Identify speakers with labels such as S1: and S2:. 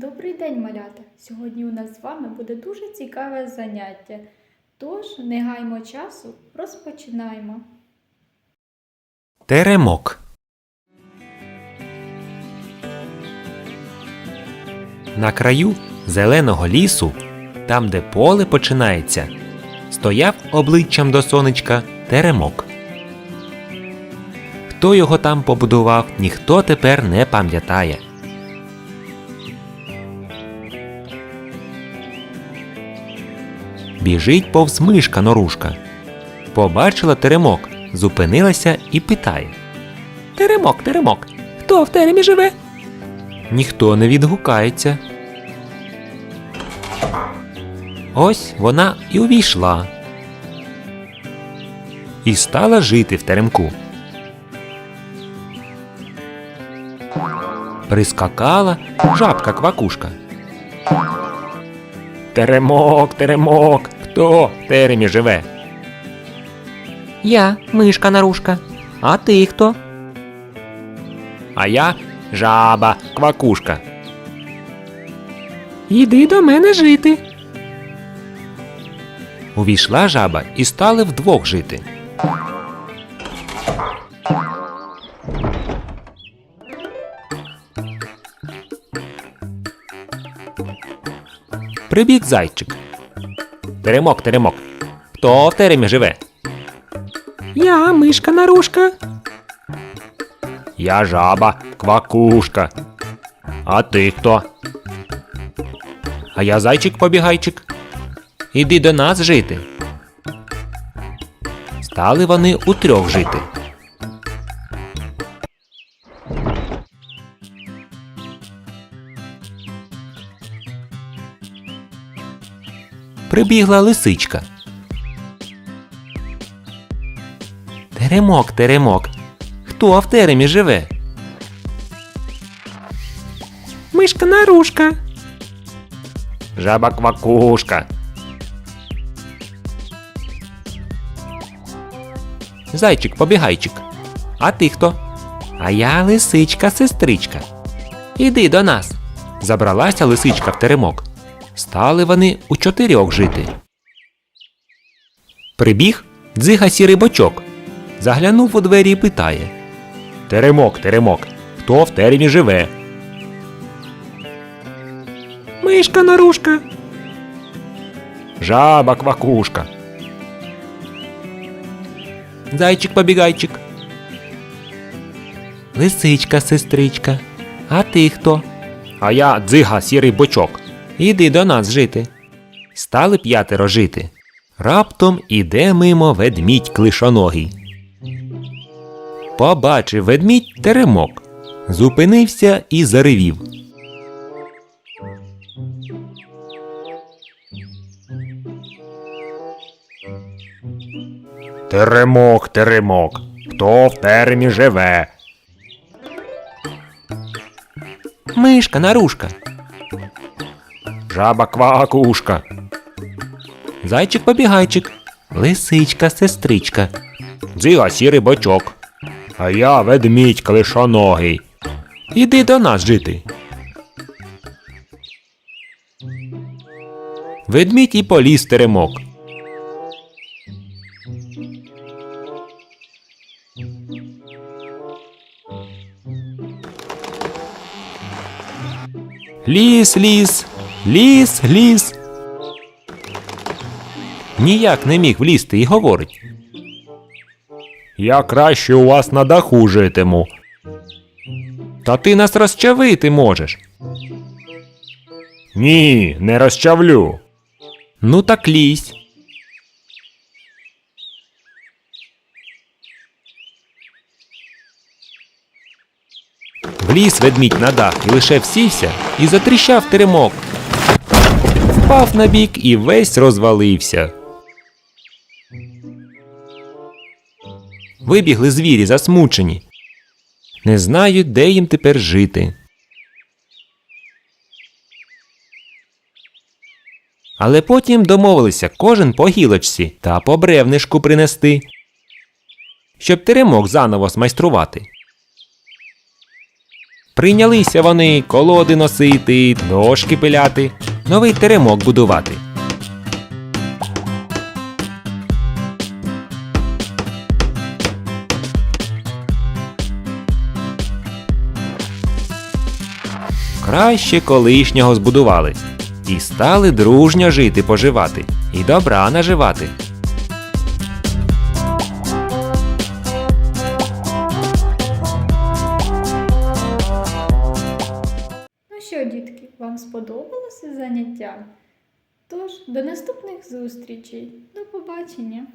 S1: Добрий день, малята! Сьогодні у нас з вами буде дуже цікаве заняття. Тож, не гаймо часу, розпочинаємо.
S2: Теремок. На краю зеленого лісу, там, де поле починається, стояв обличчям до сонечка теремок. Хто його там побудував, ніхто тепер не пам'ятає. Біжить повз мишка норушка. Побачила теремок, зупинилася і питає. Теремок, теремок, хто в теремі живе? Ніхто не відгукається. Ось вона і увійшла. І стала жити в теремку. Прискакала жабка квакушка. Теремок, теремок, хто в теремі живе? Я, мишка нарушка. А ти хто? А я жаба, квакушка. Іди до мене жити. Увійшла жаба і стали вдвох жити. Прибіг зайчик. Теремок, теремок. Хто в теремі живе? Я мишка нарушка. Я жаба, квакушка. А ти хто? А я зайчик побігайчик. Іди до нас жити. Стали вони утрьох жити. Прибігла лисичка. Теремок, теремок. Хто в теремі живе? Мишка нарушка. Жаба квакушка. Зайчик побігайчик. А ти хто? А я лисичка сестричка. Іди до нас. Забралася лисичка в теремок. Стали вони у чотирьох жити. Прибіг дзига сірий бочок. Заглянув у двері і питає. Теремок, теремок, хто в теремі живе? Мишка нарушка. Жаба квакушка. Зайчик побігайчик. Лисичка, сестричка. А ти хто? А я дзига сірий бочок. Іди до нас жити. Стали п'ятеро жити. Раптом іде мимо ведмідь клишоногий. Побачив ведмідь теремок. Зупинився і заревів. Теремок, теремок. Хто в теремі живе? Мишка, нарушка. Жаба квакушка. Зайчик побігайчик. Лисичка, сестричка. Дзига сірий бочок. А я ведмідь клишоногий. Іди до нас жити. Ведмідь і поліз теремок. Ліс, ліс, ліс, ліс. Ніяк не міг влізти і говорить. Я краще у вас на даху житиму. Та ти нас розчавити можеш. Ні, не розчавлю. Ну так лізь. Вліз ведмідь на дах і лише всівся і затріщав теремок. Впав на бік і весь розвалився. Вибігли звірі засмучені. Не знають, де їм тепер жити. Але потім домовилися кожен по гілочці та по бревнишку принести, щоб теремок заново смайструвати. Прийнялися вони колоди носити, дошки пиляти, новий теремок будувати. Краще колишнього збудували. І стали дружньо жити поживати, і добра наживати.
S1: Дітки, вам сподобалося заняття? Тож, до наступних зустрічей. До побачення!